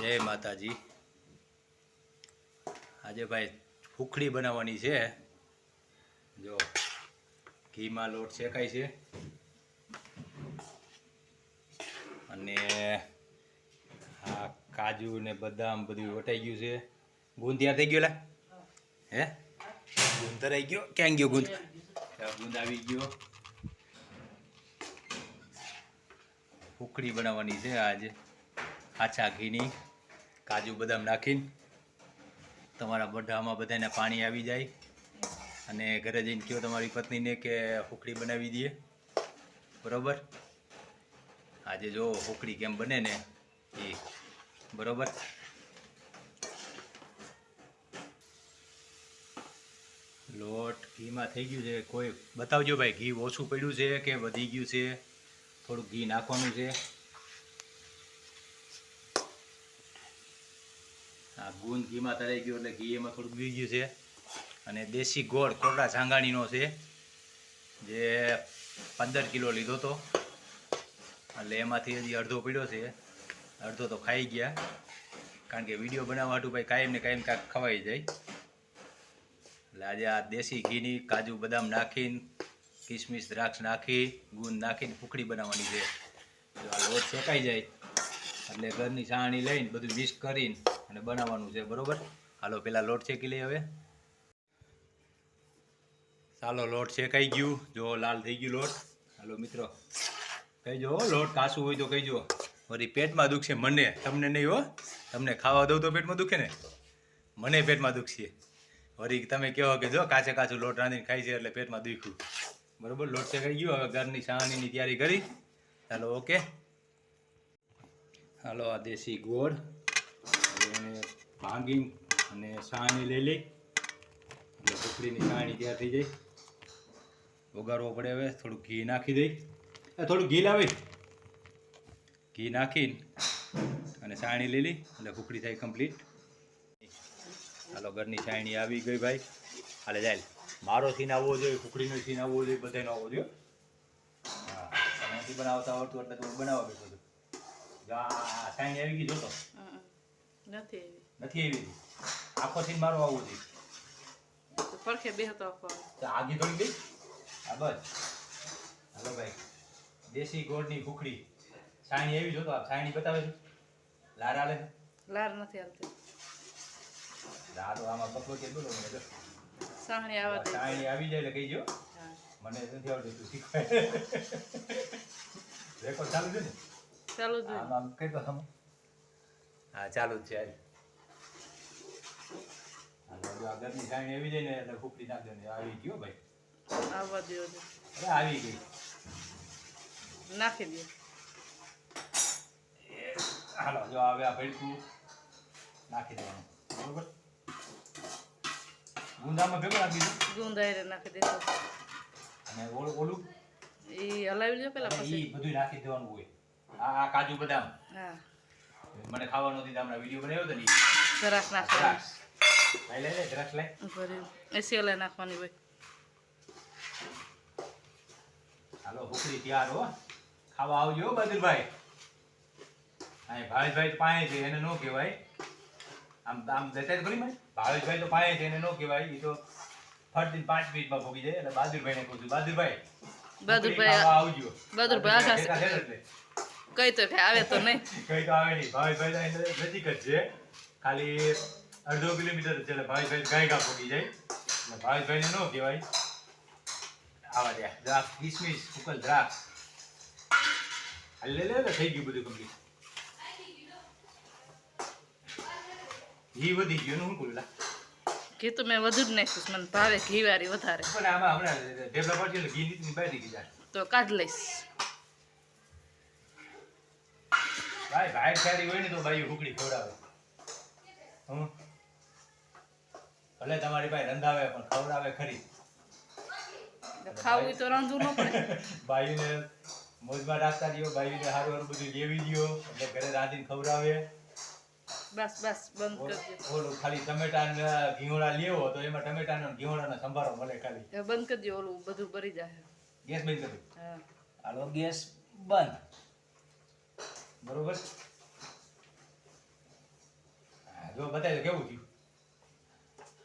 જય માતાજી. આજે ભાઈ ફૂકડી બનાવવાની છે. જો, ઘીમાં લોટ શેકાય છે. અને આ કાજુ ને બદામ બધું વટાઈ ગયું છે. ગુંદ થઈ ગયો લા? હે? ગુંદ તરાઈ ગયો? ક્યાં ગયો ગુંદ? ગુંદ આવી ગયો. ફૂકડી બનાવવાની છે આજે. આછા ઘીની. કાજુ બદામ નાખીને તમારા બઢામાં બધાને પાણી આવી જાય. અને ઘરે જઈને કહો તમારી પત્નીને કે હુકડી બનાવી દઈએ. બરોબર? આજે જો હુકડી કેમ બને ને એ, બરોબર? લોટ ઘીમાં થઈ ગયું છે. કોઈ, બતાવજો ભાઈ, ઘી ઓછું પડ્યું છે કે વધી ગયું છે? થોડુંક ઘી નાખવાનું છે આ ગુંદ ઘીમાં તરાઈ ગયું એટલે ઘી એમાં બી ગયું છે. અને દેશી ગોળ કોરડા સાંગાણીનો છે, જે પંદર કિલો લીધો હતો એટલે એમાંથી હજી અડધો પીડ્યો છે. અડધો તો ખાઈ ગયા. કારણ કે વીડિયો બનાવવા હાટું ભાઈ કાયમ ને કાયમ કાંઈક ખવાઈ જાય. એટલે આજે આ દેશી ઘીની કાજુ બદામ નાખીને, કિસમિસ દ્રાક્ષ નાખી ગુંદ નાખીને ફૂકડી બનાવવાની છે. જો આ લોટ શેકાઈ જાય, એટલે ઘરની છાણી લઈને બધું મિક્સ કરીને અને બનાવવાનું છે બરોબર? હાલો પેલા લોટ શેકી લઈએ હવે. ચાલો લોટ શેકાઈ ગયું. જો લાલ થઈ ગયું લોટ. હાલો મિત્રો. કહીજો હો, લોટ કાસું હોય તો કહીજો. વળી પેટમાં દુખશે મને. તમને નહીં હો. તમને ખાવા દઉં તો પેટમાં દુખે ને? મને પેટમાં દુખશે. વળી તમે કહો કે જો કાચે કાચું લોટ રાંધીને ખાઈ છે એટલે પેટમાં દુખ્યું. બરાબર? લોટ શેકાઈ ગયો. હવે ઘરની છાણીની તૈયારી કરી. ચાલો ઓકે. હાલો આ દેશી ગોળ. હવે ભાંગી અને સાણી લઈ લઈ. એટલે કુકડીની સાણી તૈયાર થઈ જાય. વઘારવો પડે હવે, થોડું ઘી નાખી દઈ. થોડું ઘી લાવી. ઘી નાખીને અને સાણી લઈ લઈ એટલે કુકડી થાય કમ્પ્લીટ હાલો, ઘરની સાણી આવી ગઈ ભાઈ. હાલે જાય મારો સીન આવવો જોઈએ કુકડીનો સીન આવવો જોઈએ બધાનો આવવો જોઈએ. હા બનાવતા આવડતું એટલે તમે બનાવવા બેઠો છો. સાણી આવી ગઈ, જોતો. નથી એવી. નથી એવી? આખો થી મારો આવું જોઈએ તો પડખે બેહતો આપવાનો તો આગી થોડી ગઈ હા બસ. હલો ભાઈ. દેશી ગોળની ભૂખડી. સાણી એવી જોતો આપ સાણી બતાવે છે. લાર આલે છે? લાર નથી આવતી. લાર આમાં પકડો કે બોલો મને જો. સાણી આવે સાણી આવી જાય એટલે કહી જો મને નથી આવડતું તું શીખવાય. રેકોર્ડ ચાલુ છે ને? ચાલુ જ આમ કઈ તો સમ હા ચાલુ જ છે આજ હાલો, આ ઘરની સાણી આવી જાય ને એટલે ભૂખડી નાખ દેવાની આવી ગયો ભાઈ. આવવા દો અરે આવી ગઈ. નાખી દે હાલો જો હવે આ ભેળકું નાખી દેવાનું. બરોબર? ગુંદામાં ભેગું નાખી નાખી દીધું. અને ઓલું ઓલું? એ હલાવી લો પેલા પછી ઈ બધું નાખી દેવાનું હોય. આ આ કાજુ બદામ. હા. મને ખાવાનું નથી હમણાં વીડિયો બનાવ્યો તો નહીં. આ નાખવાની લઈ લે દ્રાક્ષ લઈ. ભરી એસી હલાઈ નાખવાની ભાઈ હાલો ભૂખરી તૈયાર હો. ખાવા આવજો બદલભાઈ. અહીં ભાવેશભાઈ તો પાસે છે એને ન કહેવાય. આમ આમ જતા ખરી મને. ભાવેશભાઈ તો પાસે છે એને ન કહેવાય. એ તો ફરતી પાંચ મિનિટમાં ભોગી જાય. એટલે બહાદુરભાઈને કહું છું બહાદુરભાઈ બહાદુરભાઈ આવજો. બહાદુરભાઈ એટલે. કઈ તો આવે તો નહીં. કઈ તો આવે નહીં. ભાઈ જાય નજીક જ છે. ખાલી અડધો કિલોમીટર છે એટલે ભાવેશભાઈ ગાય ગા ભોગી જાય. એટલે ભાવેશભાઈને ન કહેવાય. આવા દે દ્રાક્ષ કિસમિસ ઉકલ દ્રાક્ષ. લે લે થઈ ગયું બધું કમ્પ્લીટ ઘી વધી ગયું હું કુલ્લા ઘી તો મેં વધુ જ નાખ્યું. મને ભાવે ઘી વાળી વધારે. પણ આમાં હમણાં ડેવલપર છે ઘી નીકળી બહાર નીકળી જાય તો કાઢ લઈશ. ભાઈ ભાઈ સારી હોય ને તો ભાઈ હુકડી ખવડાવે. હમ. ભલે તમારી ભાઈ રંધાવે પણ ખવડાવે ખરી. ખાવું તો રાંધવું ન પડે. ભાઈને મોજમાં રાખતા રહ્યો ભાઈને સારું સારું બધું લેવી દ્યો એટલે ઘરે રાંધીને ખવડાવે. બસ બસ બંધ ઓલું કરી ઓલું ખાલી ટમેટા ને ઘીવડા લેવો તો એમાં ટમેટા ને ઘીવડાનો સંભારો મળે ખાલી. બંધ કરી દે ઓલું બધું ભરી જાય ગેસ બંધ કરી. હાલો. ગેસ બંધ. બરોબર? જો બતાવી કેવું થયું?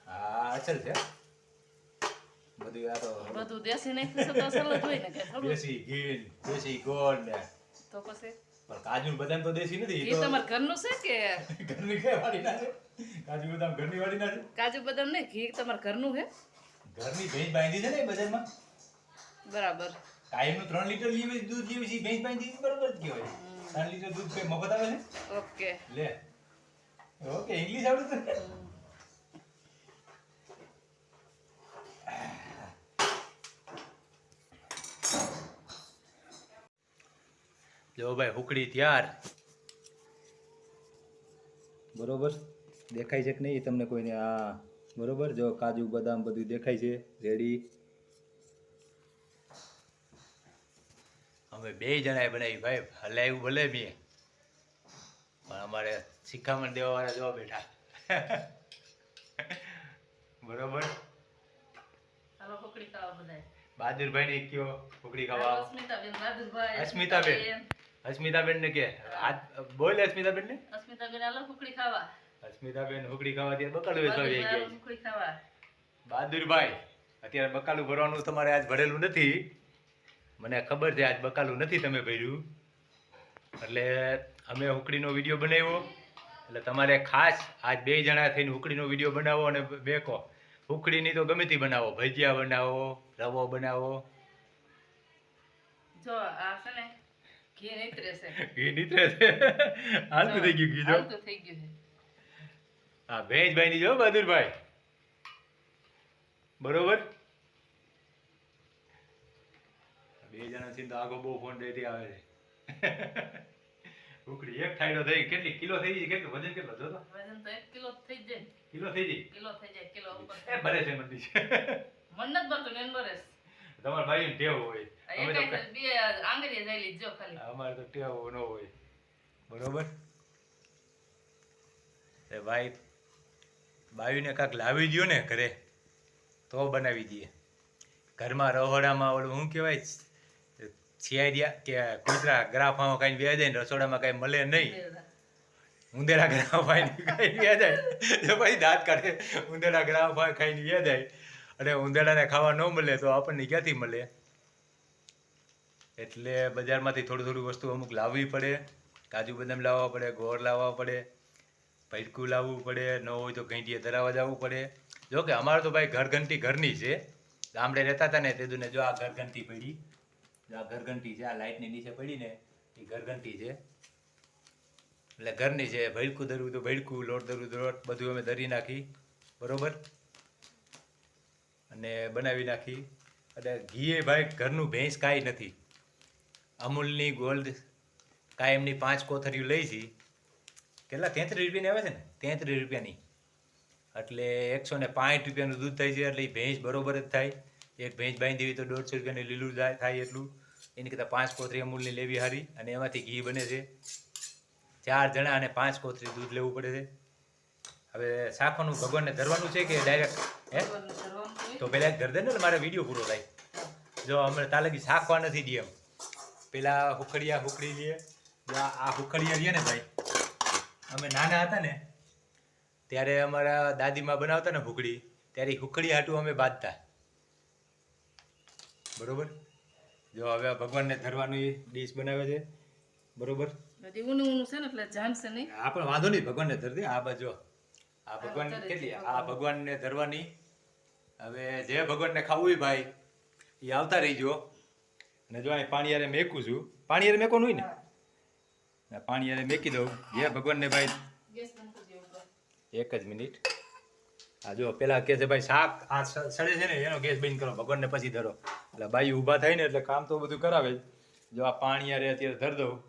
હા અચલ છે બધું આ તો બધું દેશી નાખ્યું તો અસલ જ હોય ને કે દેશી ઘી દેશી ગોળ ને. તો પછી? પણ કાજુ બદામ તો દેશી નથી એ ઈ ઘરનું છે કે? ઘરની કઈ વાડી ના છે? કાજુ બદામ ઘરની વાડી ના છે? કાજુ બદામ ને ઘી તમારા ઘરનું છે? ઘરની ભેંસ બાંધી છે ને બજારમાં? બરાબર. કાયમનું ત્રણ લીટર લીવે દૂધ લેવી છે ભેંસ બાંધી બરોબર જ કહેવાય. ત્રણ લીટર દૂધ કઈ મફત આવે છે? ઓકે. લે. ઓકે ઇંગ્લિશ આવડે તને જો ભાઈ હુકડી ત્યાર. બરોબર? દેખાય છે કે નહીં? તમને કોઈને આ બરોબર? જો કાજુ બદામ બધું દેખાય છે રેડી. અમે બે જણાએ બનાવી ભાઈ હલાવ્યું ભલે મેં પણ અમારે શિખામણ દેવા વાળા જોવા બેઠા. બરોબર? બહાદુરભાઈ ને કયો ફુકડી ખાવા અસ્મિતાબેન અસ્મિતાબેન. ને કે બોલ અસ્મિતાબેન ને અસ્મિતાબેન ફુકડી ખાવા. અસ્મિતાબેન હુકડી ખાવા ત્યાં બકાલું વેચવા આવી ગયા બહાદુરભાઈ અત્યારે બકાલું ભરવાનું તમારે આજ ભરેલું નથી. મને ખબર છે આજ બકાલું નથી તમે ભર્યું. એટલે અમે હુકડીનો વીડિયો બનાવ્યો. એટલે તમારે ખાસ આજ બે જણા થઈને હુકડીનો વીડિયો બનાવો અને બેકો હુકડીની તો ગમે તે બનાવો. ભજીયા બનાવો રવો બનાવો. જો આ છે ને ઘી નીતરે છે. ઘી નીતરે છે? હાલતું થઈ ગયું ઘી જો. હાલતું થઈ ગયું છે. હા ભેજભાઈ ની જો બહાદુરભાઈ. બરોબર? બે જણા છે તો આગો બહુ ફોન દેતી આવે છે. ઉકડી એક થાયડો થઈ કેટલી? કિલો થઈ ગઈ? કેટલું? વજન કેટલો? જોતો? વજન તો એક કિલો થઈ જાય. કિલો થઈ જાય કિલો થઈ જાય કિલો ઉપર એ ભરે છે મંદી છે. મન નથી ભરતો ને ભરે તમારા ભાઈ ટેવ હોય. અમે તો બે આંગળીએ જાય લીધો ખાલી. અમારે તો ટેવ ન હોય. બરોબર? એ ભાઈ બાયુને કાંક લાવી દો ને ઘરે તો બનાવી દઈએ. ઘરમાં રહોડામાં ઓલું શું કહેવાય છિયાડિયા કે કૂતરા ગ્રાફામાં કાંઈ વ્યા જાય ને રસોડામાં કાંઈ મળે નહીં. ઉંદેરા ગ્રાફા ખાઈને વ્યા જાય પછી દાંત કાઢે. ઉંદેરા ગ્રાફા ખાઈને વ્યા જાય અને ઉંદેડાને ખાવા ન મળે તો આપણને ક્યાંથી મળે? એટલે બજારમાંથી થોડું થોડું વસ્તુ અમુક લાવવી પડે. કાજુ બદામ લાવવા પડે, ગોળ લાવવા પડે, ભડકું લાવવું પડે, ન હોય તો ઘંટીએ ધરાવવા જવું પડે. જો કે અમારે તો ભાઈ ઘરઘંટી ઘરની છે. ગામડે રહેતા હતા ને તે જો આ ઘરઘંટી પડી. આ ઘરઘંટી છે, આ લાઇટની નીચે પડીને, એ ઘરઘંટી છે. એટલે ઘરની છે ભૈરકું ધરવું તો ભૈરકું લોટ ધરવું તો લોટ બધું અમે ધરી નાખી. બરોબર? અને બનાવી નાખી. અને ઘીએ ભાઈ ઘરનું ભેંસ કાંઈ નથી. અમૂલની ગોલ્ડ કાયમની પાંચ કોથરીઓ લઈ છી. કેટલા? તેત્રીસ રૂપિયાની આવે છે ને? તેત્રીસ રૂપિયાની. એટલે એકસો ને પાંઠ રૂપિયાનું દૂધ થાય છે, એટલે એ ભેંસ બરોબર જ થાય. એક ભેંસ બાંધી દેવી તો દોઢસો રૂપિયાની લીલું થાય એટલું. એની કરતાં પાંચ કોથરી અમૂલની લેવી હારી અને એમાંથી ઘી બને છે. ચાર જણા અને પાંચ કોથરી દૂધ લેવું પડે છે. હવે શાકવાનું ભગવાનને ધરવાનું છે કે ડાયરેક્ટ હે. તો પહેલાં ધર દે ને મારે વીડિયો પૂરો થાય. જો અમે તાલગી શાખવા નથી દે એમ. પેલા હુખડિયા હુકડી લઈએ આ હુખડિયા રહીએ ને ભાઈ, અમે નાના હતા ને, ત્યારે અમારા દાદીમાં બનાવતા ને હુકડી ત્યારે હુકડી હાટું અમે બાંધતા. બરોબર? જો હવે આ ભગવાનને ધરવાની ડીશ બનાવે છે. બરોબર? ઊનું ઊનું છે ને એટલે જાણશે નહીં. આ પણ વાંધો નહીં ભગવાનને ધરતી આ બાજુ આ. ભગવાન કેટલી? આ ભગવાનને ધરવાની. હવે જે ભગવાનને ખાવું હોય ભાઈ એ આવતા રહીજો. અને જો અહીં પાણી યારે મેકું છું. પાણી યારે મેકવાનું હોય ને? પાણી યારે મેકી દઉં. જે ભગવાનને ભાઈ. એક જ મિનિટ. આ જો પેલા કે છે ભાઈ શાક આ સડે છે ને એનો ગેસ બંધ કરો ભગવાનને પછી ધરો. એટલે બાઈ ઊભા થાય ને એટલે કામ તો બધું કરાવે. જ જો આ પાણી યારે અત્યારે ધર દઉં.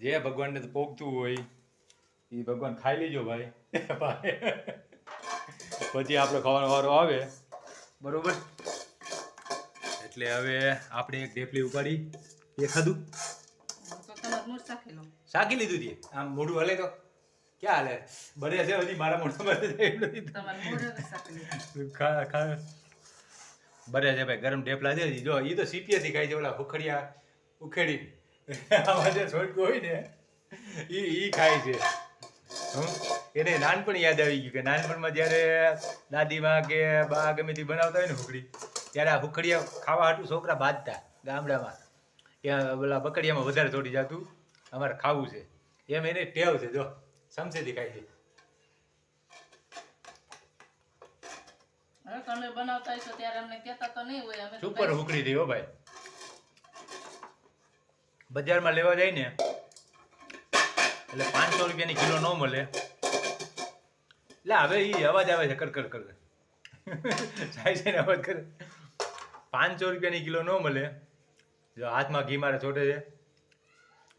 જે ભગવાનને તો પોગતું હોય એ ભગવાન ખાઈ લેજો ભાઈ. પછી આપણે ખાવાનો વારો આવે. બરોબર? એટલે હવે આપણે એક ઢેપલી ઉપાડી એ ખાધું. શાકી લીધું તે. આમ મોઢું હલે તો ક્યાં હાલે બરે છે હજી મારા મોઢામાં બરે છે ભાઈ ગરમ ઢેફલા છે. જો એ તો સીપીએથી ખાય છે ઓલા ઉખડિયા ઉખેડી. આવા જે છોટકું હોય ને એ એ ખાય છે. એને નાનપણ યાદ આવી ગયું કે નાનપણમાં જ્યારે દાદીમાં કે બા ગમે તે બનાવતા હોય ને હુકડી ત્યારે આ હુકડીયા ખાવા હાટું છોકરા બાંધતા ગામડામાં. ત્યાં ઓલા બકડિયામાં વધારે છોડી જતું અમારે ખાવું છે. એમ એને ટેવ છે જો. સમસેથી દેખાય છે. હવે તમે બનાવતા હશો ત્યારે અમને કહેતા તો નહીં હોય અમે સુપર હુકડી થઈ હો ભાઈ. બજારમાં લેવા જાય ને એટલે પાંચસો રૂપિયાની કિલો ન મળે. એટલે હવે એ અવાજ આવે છે કડકડ કડકડ. જાય છે ને અવાજ કરે. પાંચસો રૂપિયાની કિલો ન મળે. જો હાથમાં ઘી મારે છોટે છે.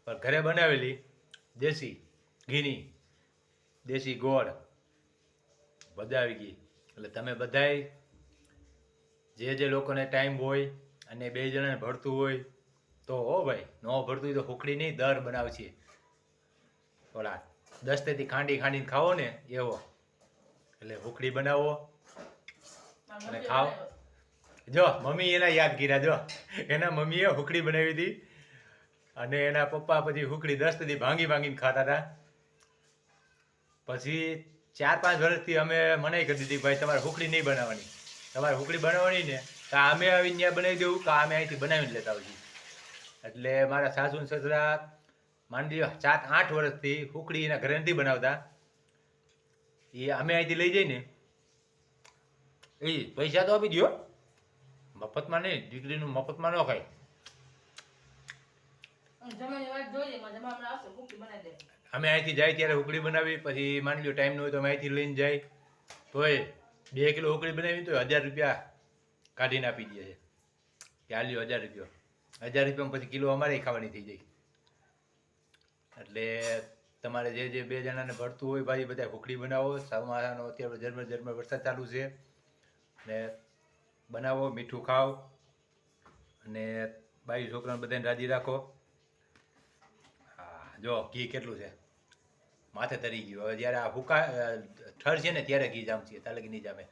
પણ ઘરે બનાવેલી દેશી ઘીની. દેશી ગોળ. બધાવી ગઈ. એટલે તમે બધાય જે જે લોકોને ટાઈમ હોય અને બે જણાને ભરતું હોય તો હો ભાઈ ન ભરતું હોય તો હુકડી નહીં દર બનાવશે. ઓલા દસ્તેથી ખાંડી ખાંડીને ખાવો ને એવો એટલે હુકડી બનાવો. અને ખાઓ. જો મમ્મી એના યાદ કર્યા જો. એના મમ્મીએ હુકડી બનાવી હતી. અને એના પપ્પા પછી હુકડી દસ્તથી ભાંગી ભાંગીને ખાતા હતા. પછી ચાર પાંચ વર્ષથી અમે મનાઈ કરી દીધી ભાઈ તમારે હુકડી નહીં બનાવવાની. તમારે હુકડી બનાવવાની ને તો અમે આવીને ત્યાં બનાવી દેવું કે અમે અહીંથી બનાવીને લેતા આવીએ એટલે મારા સાસુ સસરા લ્યો સાત આઠ વર્ષથી હુકડી એના ઘરે નથી બનાવતા. એ અમે અહીંથી લઈ જઈને એ પૈસા તો આપી દો મફતમાં નહીં, દીકરીનું મફતમાં ન ખાય હું જમાની વાત જોઈએ એમાં જમા હમણાં આવશે ભૂખી બનાવી દે અમે અહીંથી જાય ત્યારે ઉકળી બનાવી પછી માની લો ટાઈમ ન હોય તો અમે અહીંથી લઈને જાય. તોય બે કિલો ઉકળી બનાવી તો હજાર રૂપિયા કાઢીને આપી દે છે. કે હજાર રૂપિયા. હજાર રૂપિયામાં પછી કિલો અમારે ખાવાની થઈ જાય. એટલે તમારે જે જે બે જણાને ભરતું હોય, ભાઈ બધા ઉકળી બનાવો. ચોમાસાનો અત્યારે ઝરમર ઝરમર વરસાદ ચાલુ છે. ને બનાવો, મીઠું ખાઓ. અને બાઈ છોકરાને બધાને રાજી રાખો. જો ઘી કેટલું છે? માથે તરી ગયું. હવે જ્યારે આ હુકા ઠર છે ને ત્યારે ઘી જામશે. તાલે નહીં જામે?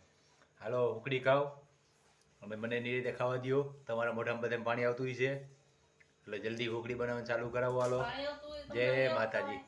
હાલો હુકડી ખાઓ. અમે મને એની રીતે ખાવા દો તમારા મોઢામાં બધા પાણી આવતું છે એટલે જલ્દી હુકડી બનાવવાનું ચાલુ કરાવો હાલો. જય માતાજી.